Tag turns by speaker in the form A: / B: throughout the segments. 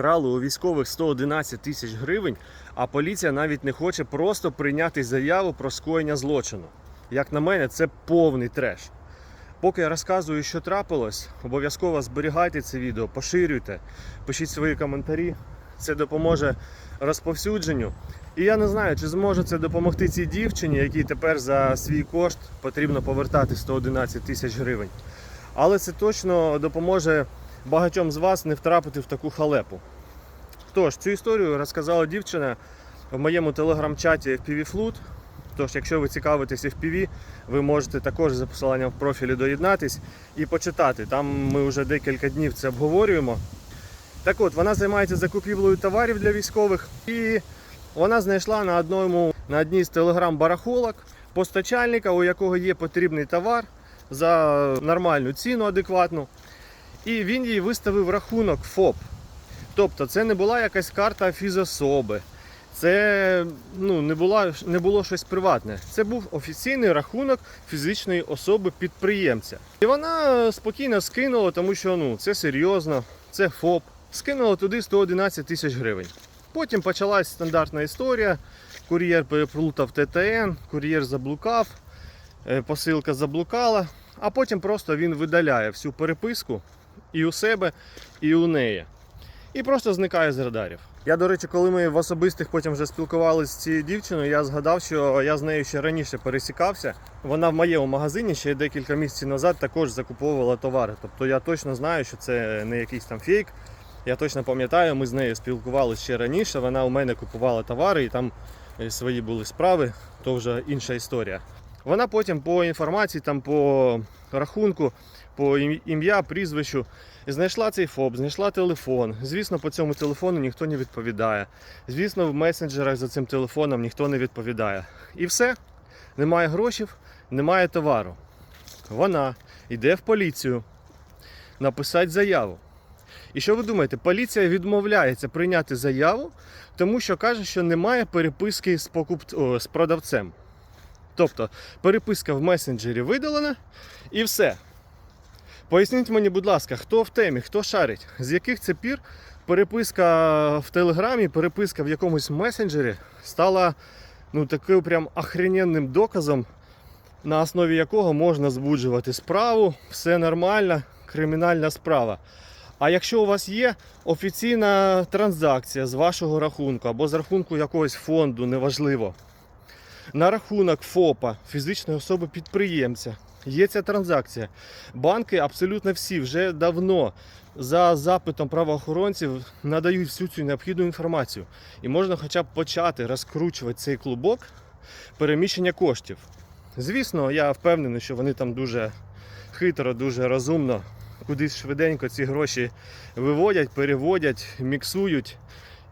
A: вкрали у військових 111 тисяч гривень, а поліція навіть не хоче просто прийняти заяву про скоєння злочину. Як на мене, це повний треш. Поки я розказую, що трапилось, обов'язково зберігайте це відео, поширюйте, пишіть свої коментарі. Це допоможе розповсюдженню. І я не знаю, чи зможе це допомогти цій дівчині, якій тепер за свій кошт потрібно повертати 111 тисяч гривень. Але це точно допоможе багатьом з вас не втрапити в таку халепу. Тож, цю історію розказала дівчина в моєму телеграм-чаті FPV Тож, якщо ви цікавитесь FPV, ви можете також за посиланням в профілі доєднатись і почитати. Там ми вже декілька днів це обговорюємо. Так от, вона займається закупівлею товарів для військових і вона знайшла на одному на одній з телеграм-барахолок постачальника, у якого є потрібний товар за нормальну ціну адекватну. І він їй виставив рахунок ФОП. Тобто це не була якась карта фізособи. Це ну, не, була, не було щось приватне. Це був офіційний рахунок фізичної особи підприємця. І вона спокійно скинула, тому що ну, це серйозно, це ФОП. Скинула туди 111 тисяч гривень. Потім почалась стандартна історія. Кур'єр переплутав ТТН, кур'єр заблукав, е, посилка заблукала, а потім просто він видаляє всю переписку і у себе, і у неї. І просто зникає з радарів. Я, до речі, коли ми в особистих потім вже спілкувалися з цією дівчиною, я згадав, що я з нею ще раніше пересікався. Вона в моєму магазині ще декілька місяців назад також закуповувала товари. Тобто я точно знаю, що це не якийсь там фейк. Я точно пам'ятаю, ми з нею спілкувалися ще раніше. Вона у мене купувала товари і там е, свої були справи, то вже інша історія. Вона потім по інформації, там по рахунку, по ім'я, прізвищу знайшла цей ФОП, знайшла телефон. Звісно, по цьому телефону ніхто не відповідає. Звісно, в месенджерах за цим телефоном ніхто не відповідає. І все. Немає грошей, немає товару. Вона йде в поліцію написати заяву. І що ви думаєте, поліція відмовляється прийняти заяву, тому що каже, що немає переписки з, покуп... О, з продавцем. Тобто переписка в месенджері видалена і все. Поясніть мені, будь ласка, хто в темі, хто шарить, з яких це пір переписка в Телеграмі, переписка в якомусь месенджері стала ну, таким прям охрененним доказом, на основі якого можна збуджувати справу, все нормально, кримінальна справа. А якщо у вас є офіційна транзакція з вашого рахунку або з рахунку якогось фонду, неважливо, на рахунок ФОПа, фізичної особи підприємця, є ця транзакція. Банки абсолютно всі вже давно за запитом правоохоронців надають всю цю необхідну інформацію. І можна хоча б почати розкручувати цей клубок переміщення коштів. Звісно, я впевнений, що вони там дуже хитро, дуже розумно, кудись швиденько ці гроші виводять, переводять, міксують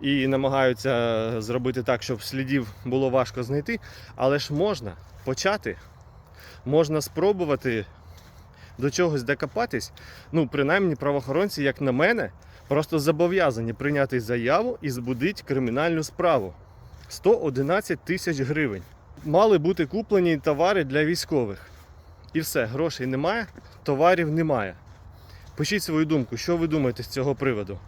A: і намагаються зробити так, щоб слідів було важко знайти. Але ж можна почати, можна спробувати до чогось докопатись. Ну, принаймні, правоохоронці, як на мене, просто зобов'язані прийняти заяву і збудити кримінальну справу. 111 тисяч гривень. Мали бути куплені товари для військових. І все, грошей немає, товарів немає. Пишіть свою думку, що ви думаєте з цього приводу.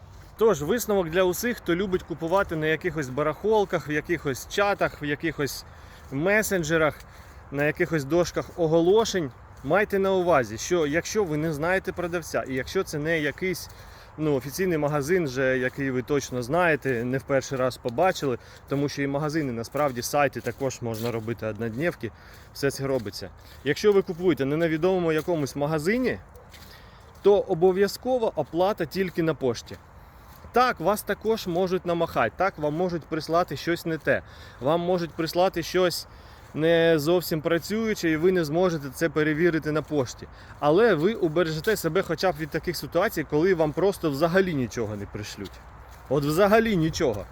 A: Тож, висновок для усіх, хто любить купувати на якихось барахолках, в якихось чатах, в якихось месенджерах, на якихось дошках оголошень. Майте на увазі, що якщо ви не знаєте продавця, і якщо це не якийсь ну, офіційний магазин, вже, який ви точно знаєте, не в перший раз побачили, тому що і магазини, насправді, сайти також можна робити однодневки, все це робиться. Якщо ви купуєте не на відомому якомусь магазині, то обов'язково оплата тільки на пошті. Так, вас також можуть намахати, так, вам можуть прислати щось не те, вам можуть прислати щось не зовсім працююче, і ви не зможете це перевірити на пошті. Але ви убережете себе хоча б від таких ситуацій, коли вам просто взагалі нічого не пришлють. От взагалі нічого.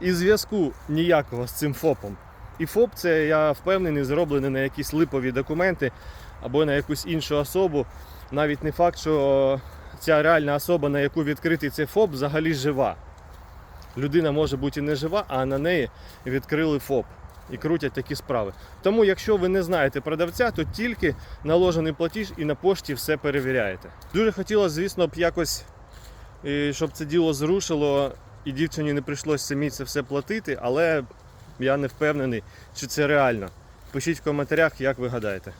A: І зв'язку ніякого з цим ФОПом. І ФОП це, я впевнений, зроблений на якісь липові документи або на якусь іншу особу. Навіть не факт, що ця реальна особа, на яку відкритий цей ФОП, взагалі жива. Людина може бути і не жива, а на неї відкрили ФОП і крутять такі справи. Тому, якщо ви не знаєте продавця, то тільки наложений платіж і на пошті все перевіряєте. Дуже хотілося, звісно, б якось, е, щоб це діло зрушило і дівчині не прийшлося самі це все платити, але я не впевнений, чи це реально. Пишіть в коментарях, як ви гадаєте.